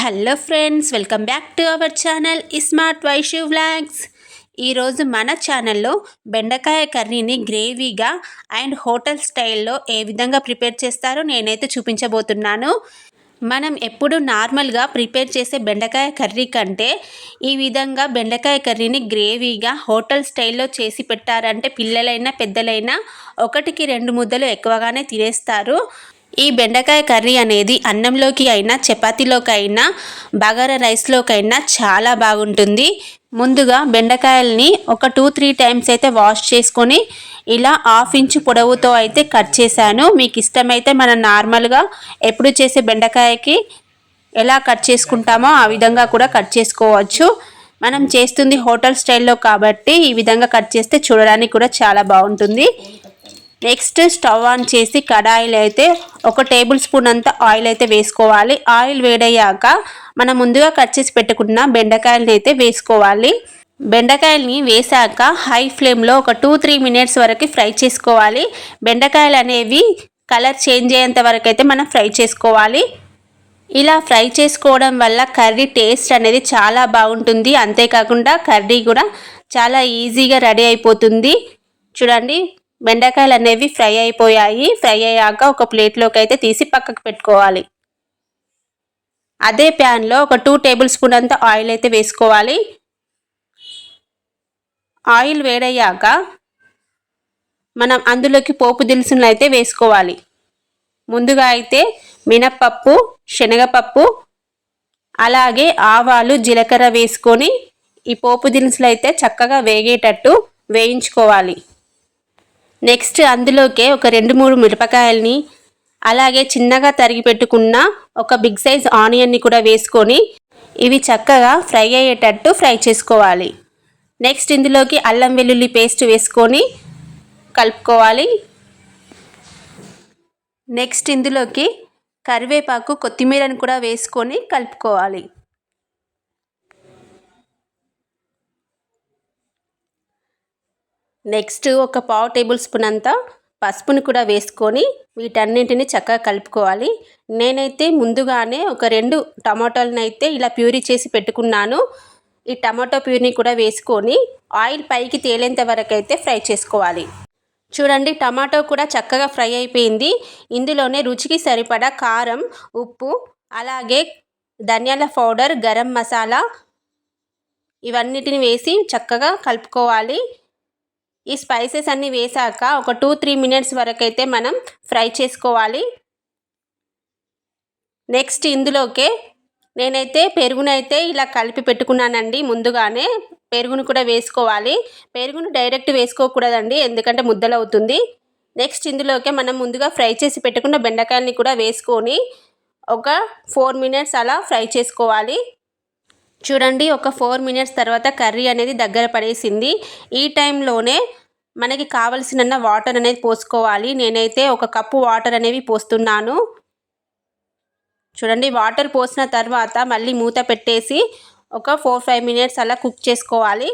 Hello friends welcome back to our channel smart Vaishu vlogs ఈరోజు మన ఛానల్లో బెండకాయ కర్రీని గ్రేవీగా అండ్ హోటల్ స్టైల్లో ఏ విధంగా ప్రిపేర్ చేస్తారో నేనైతే చూపించబోతున్నాను. మనం ఎప్పుడు నార్మల్గా ప్రిపేర్ చేసే బెండకాయ కర్రీ కంటే ఈ విధంగా బెండకాయ కర్రీని గ్రేవీగా హోటల్ స్టైల్లో చేసి పెట్టారంటే పిల్లలైనా పెద్దలైనా ఒకటికి రెండు ముద్దలు ఎక్కువగానే తినేస్తారు. ఈ బెండకాయ కర్రీ అనేది అన్నంలోకి అయినా చపాతీలోకైనా అయినా బగారా రైస్లోకైనా చాలా బాగుంటుంది. ముందుగా బెండకాయల్ని ఒక టూ త్రీ టైమ్స్ అయితే వాష్ చేసుకొని ఇలా హాఫ్ ఇంచ్ పొడవుతో అయితే కట్ చేశాను. మీకు ఇష్టమైతే మనం నార్మల్గా ఎప్పుడు చేసే బెండకాయకి ఎలా కట్ చేసుకుంటామో ఆ విధంగా కూడా కట్ చేసుకోవచ్చు. మనం చేస్తుంది హోటల్ స్టైల్లో కాబట్టి ఈ విధంగా కట్ చేస్తే చూడడానికి కూడా చాలా బాగుంటుంది. నెక్స్ట్ స్టవ్ ఆన్ చేసి కడాయిలు అయితే ఒక టేబుల్ స్పూన్ అంత ఆయిల్ అయితే వేసుకోవాలి. ఆయిల్ వేడయ్యాక మనం ముందుగా కట్ చేసి పెట్టుకున్న బెండకాయలని అయితే వేసుకోవాలి. బెండకాయలని వేసాక హై ఫ్లేమ్లో ఒక టూ త్రీ మినిట్స్ వరకు ఫ్రై చేసుకోవాలి. బెండకాయలు అనేవి కలర్ చేంజ్ అయ్యేంత వరకు అయితే మనం ఫ్రై చేసుకోవాలి. ఇలా ఫ్రై చేసుకోవడం వల్ల కర్రీ టేస్ట్ అనేది చాలా బాగుంటుంది. అంతేకాకుండా కర్రీ కూడా చాలా ఈజీగా రెడీ అయిపోతుంది. చూడండి బెండకాయలు అనేవి ఫ్రై అయిపోయాయి. ఫ్రై అయ్యాక ఒక ప్లేట్లోకి అయితే తీసి పక్కకు పెట్టుకోవాలి. అదే ప్యాన్లో ఒక టూ టేబుల్ స్పూన్ అంత ఆయిల్ అయితే వేసుకోవాలి. ఆయిల్ వేడయ్యాక మనం అందులోకి పోపు దినుసులు అయితే వేసుకోవాలి. ముందుగా అయితే మినప్పప్పు శనగపప్పు అలాగే ఆవాలు జీలకర్ర వేసుకొని ఈ పోపు దినుసులు అయితే చక్కగా వేగేటట్టు వేయించుకోవాలి. నెక్స్ట్ అందులోకే ఒక రెండు మూడు మిరపకాయల్ని అలాగే చిన్నగా తరిగి పెట్టుకున్న ఒక బిగ్ సైజ్ ఆనియన్ని కూడా వేసుకొని ఇవి చక్కగా ఫ్రై అయ్యేటట్టు ఫ్రై చేసుకోవాలి. నెక్స్ట్ ఇందులోకి అల్లం వెల్లుల్లి పేస్ట్ వేసుకొని కలుపుకోవాలి. నెక్స్ట్ ఇందులోకి కరివేపాకు కొత్తిమీరని కూడా వేసుకొని కలుపుకోవాలి. నెక్స్ట్ ఒక పావు టేబుల్ స్పూన్ అంతా పసుపుని కూడా వేసుకొని వీటన్నింటిని చక్కగా కలుపుకోవాలి. నేనైతే ముందుగానే ఒక రెండు టమాటోలను అయితే ఇలా ప్యూరీ చేసి పెట్టుకున్నాను. ఈ టమాటో ప్యూరీని కూడా వేసుకొని ఆయిల్ పైకి తేలేంత వరకు అయితే ఫ్రై చేసుకోవాలి. చూడండి టమాటో కూడా చక్కగా ఫ్రై అయిపోయింది. ఇందులోనే రుచికి సరిపడా కారం ఉప్పు అలాగే ధనియాల పౌడర్ గరం మసాలా ఇవన్నిటిని వేసి చక్కగా కలుపుకోవాలి. ఈ స్పైసెస్ అన్నీ వేసాక ఒక టూ త్రీ మినిట్స్ వరకు అయితే మనం ఫ్రై చేసుకోవాలి. నెక్స్ట్ ఇందులోకే నేనైతే పెరుగునైతే ఇలా కలిపి పెట్టుకున్నానండి ముందుగానే. పెరుగును కూడా వేసుకోవాలి. పెరుగును డైరెక్ట్ వేసుకోకూడదండి ఎందుకంటే ముద్దలవుతుంది. నెక్స్ట్ ఇందులోకే మనం ముందుగా ఫ్రై చేసి పెట్టుకున్న బెండకాయలని కూడా వేసుకొని ఒక ఫోర్ మినిట్స్ అలా ఫ్రై చేసుకోవాలి. చూడండి ఒక ఫోర్ మినిట్స్ తర్వాత కర్రీ అనేది దగ్గర పడేసింది. ఈ టైంలోనే మనకి కావలసిన వాటర్ అనేది పోసుకోవాలి. నేనైతే ఒక కప్పు వాటర్ అనేవి పోస్తున్నాను. చూడండి వాటర్ పోసిన తర్వాత మళ్ళీ మూత పెట్టేసి ఒక ఫోర్ ఫైవ్ మినిట్స్ అలా కుక్ చేసుకోవాలి.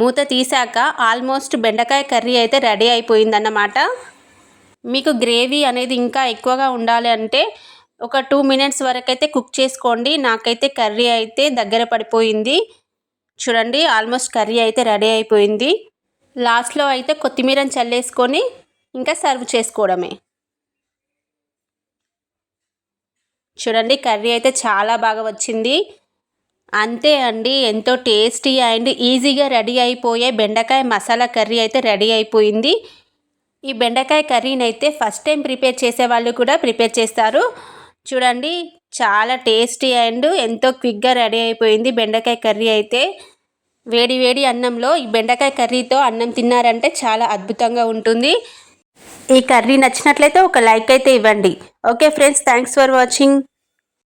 మూత తీసాక ఆల్మోస్ట్ బెండకాయ కర్రీ అయితే రెడీ అయిపోయిందన్నమాట. మీకు గ్రేవీ అనేది ఇంకా ఎక్కువగా ఉండాలి అంటే ఒక టూ మినిట్స్ వరకు అయితే కుక్ చేసుకోండి. నాకైతే కర్రీ అయితే దగ్గర పడిపోయింది. చూడండి ఆల్మోస్ట్ కర్రీ అయితే రెడీ అయిపోయింది. లాస్ట్లో అయితే కొత్తిమీరని చల్లేసుకొని ఇంకా సర్వ్ చేసుకోవడమే. చూడండి కర్రీ అయితే చాలా బాగా వచ్చింది. అంతే అండి ఎంతో టేస్టీ అండ్ ఈజీగా రెడీ అయిపోయే బెండకాయ మసాలా కర్రీ అయితే రెడీ అయిపోయింది. ఈ బెండకాయ కర్రీని అయితే ఫస్ట్ టైం ప్రిపేర్ చేసే వాళ్ళు కూడా ప్రిపేర్ చేస్తారు. చూడండి చాలా టేస్టీ అండ్ ఎంతో క్విక్గా రెడీ అయిపోయింది బెండకాయ కర్రీ అయితే. వేడి వేడి అన్నంలో ఈ బెండకాయ కర్రీతో అన్నం తిన్నారంటే చాలా అద్భుతంగా ఉంటుంది. ఈ కర్రీ నచ్చినట్లయితే ఒక లైక్ అయితే ఇవ్వండి. Okay friends thanks for watching.